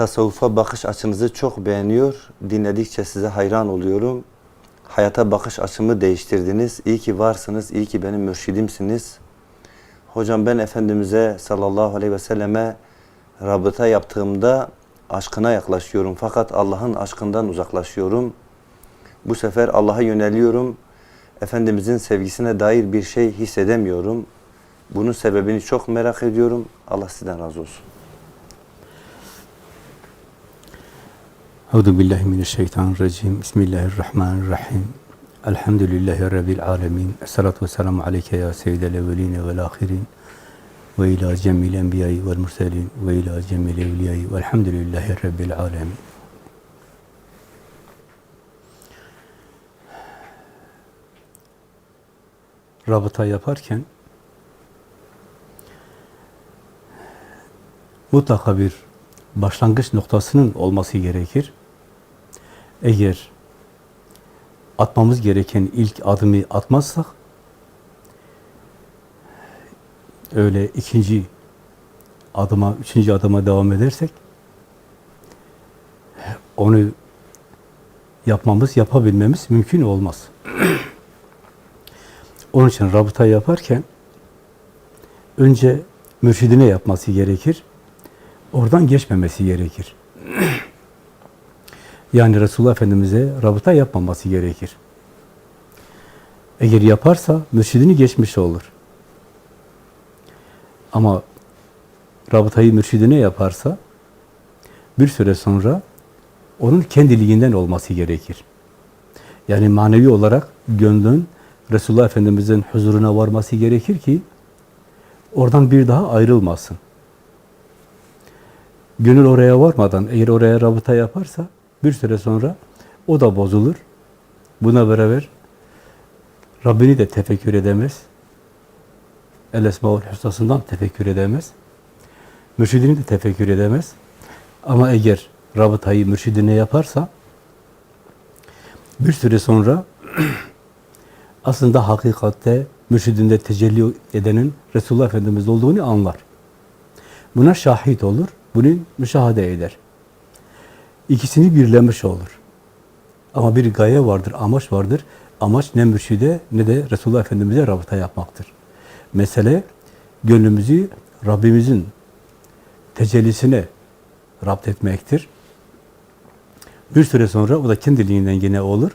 tasavvufa bakış açınızı çok beğeniyor. Dinledikçe size hayran oluyorum. Hayata bakış açımı değiştirdiniz. İyi ki varsınız, iyi ki benim mürşidimsiniz. Hocam ben Efendimiz'e sallallahu aleyhi ve selleme rabıta yaptığımda aşkına yaklaşıyorum. Fakat Allah'ın aşkından uzaklaşıyorum. Bu sefer Allah'a yöneliyorum. Efendimizin sevgisine dair bir şey hissedemiyorum. Bunun sebebini çok merak ediyorum. Allah sizden razı olsun. Euzu billahi mineşşeytanirracim. Bismillahirrahmanirrahim. Elhamdülillahi rabbil alamin. Essalatu vesselamu aleyke ya seyyidel evvelin ve'l ahirin. Ve ila cemil enbiya'i ve'l murselin ve ila cemil evliya'i ve'lhamdülillahi rabbil alamin. Rabıta yaparken mutlaka bir başlangıç noktasının olması gerekir. Eğer atmamız gereken ilk adımı atmazsak öyle ikinci adıma, üçüncü adıma devam edersek onu yapmamız, yapabilmemiz mümkün olmaz. Onun için rabıta yaparken önce mürşidine yapması gerekir. Oradan geçmemesi gerekir. yani Resulullah Efendimiz'e rabıta yapmaması gerekir. Eğer yaparsa mürşidini geçmiş olur. Ama rabıtayı mürşidine yaparsa bir süre sonra onun kendiliğinden olması gerekir. Yani manevi olarak gönlün Resulullah Efendimiz'in huzuruna varması gerekir ki oradan bir daha ayrılmasın. Gönül oraya varmadan eğer oraya rabıta yaparsa bir süre sonra o da bozulur. Buna beraber Rabbini de tefekkür edemez. El Esmaül Hüsna'sından tefekkür edemez. Mürşidini de tefekkür edemez. Ama eğer rabıtayı mürşidine yaparsa bir süre sonra aslında hakikatte mürşidinde tecelli edenin Resulullah Efendimiz olduğunu anlar. Buna şahit olur, bunu müşahede eder. İkisini birlemiş olur. Ama bir gaye vardır, amaç vardır. Amaç ne mürşide ne de Resulullah Efendimiz'e rabıta yapmaktır. Mesele gönlümüzü Rabbimizin tecellisine rapt etmektir. Bir süre sonra o da kendiliğinden yine olur.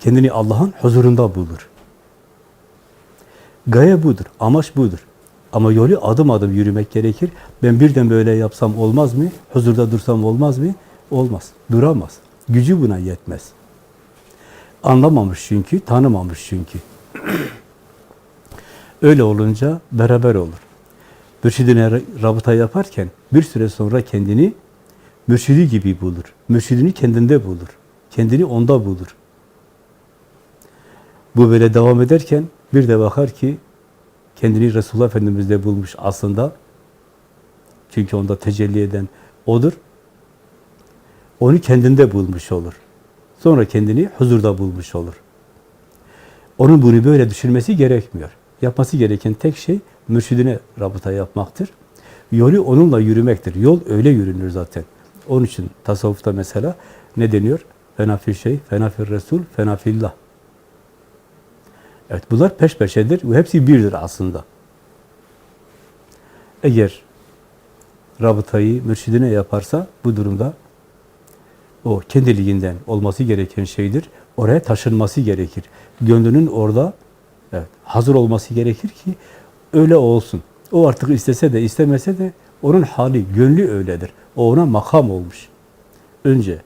Kendini Allah'ın huzurunda bulur. Gaye budur, amaç budur. Ama yolu adım adım yürümek gerekir. Ben birden böyle yapsam olmaz mı? Huzurda dursam olmaz mı? Olmaz. Duramaz. Gücü buna yetmez. Anlamamış çünkü, tanımamış çünkü. Öyle olunca beraber olur. Mürşidine rabıta yaparken bir süre sonra kendini mürşidi gibi bulur. Mürşidini kendinde bulur. Kendini onda bulur. Bu böyle devam ederken bir de bakar ki kendini Resulullah Efendimiz'de bulmuş aslında. Çünkü onda tecelli eden odur. Onu kendinde bulmuş olur. Sonra kendini huzurda bulmuş olur. Onun bunu böyle düşünmesi gerekmiyor. Yapması gereken tek şey mürşidine rabıta yapmaktır. Yolu onunla yürümektir. Yol öyle yürünür zaten. Onun için tasavvufta mesela ne deniyor? Fenafil şey, fenafil Resul, fenafillah. Evet bunlar peş peşedir ve hepsi birdir aslında. Eğer rabıtayı mürşidine yaparsa bu durumda o kendiliğinden olması gereken şeydir. Oraya taşınması gerekir. Gönlünün orada evet, hazır olması gerekir ki öyle olsun. O artık istese de istemese de onun hali, gönlü öyledir. O ona makam olmuş. Önce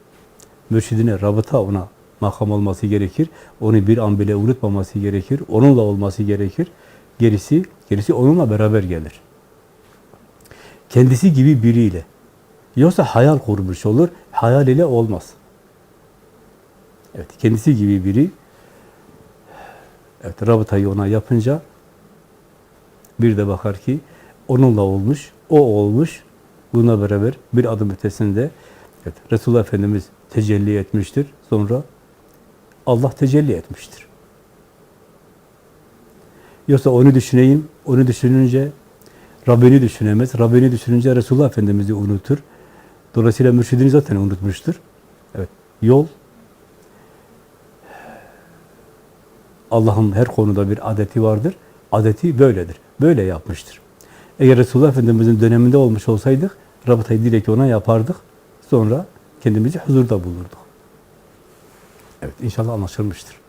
mürşidine, rabıta ona makam olması gerekir. Onu bir an bile unutmaması gerekir. Onunla olması gerekir. Gerisi, gerisi onunla beraber gelir. Kendisi gibi biriyle. Yoksa hayal kurmuş olur. Hayal ile olmaz. Evet, kendisi gibi biri evet, rabıtayı ona yapınca bir de bakar ki onunla olmuş, o olmuş. Buna beraber bir adım ötesinde evet, Resulullah Efendimiz tecelli etmiştir. Sonra Allah tecelli etmiştir. Yoksa onu düşüneyim, onu düşününce Rabbini düşünemez. Rabbini düşününce Resulullah Efendimiz'i unutur. Dolayısıyla mürşidini zaten unutmuştur. Evet, yol Allah'ın her konuda bir adeti vardır. Adeti böyledir. Böyle yapmıştır. Eğer Resulullah Efendimiz'in döneminde olmuş olsaydık, rabıtayı direkt ona yapardık. Sonra kendimizi huzurda bulurduk. Evet, inşallah anlaşılmıştır.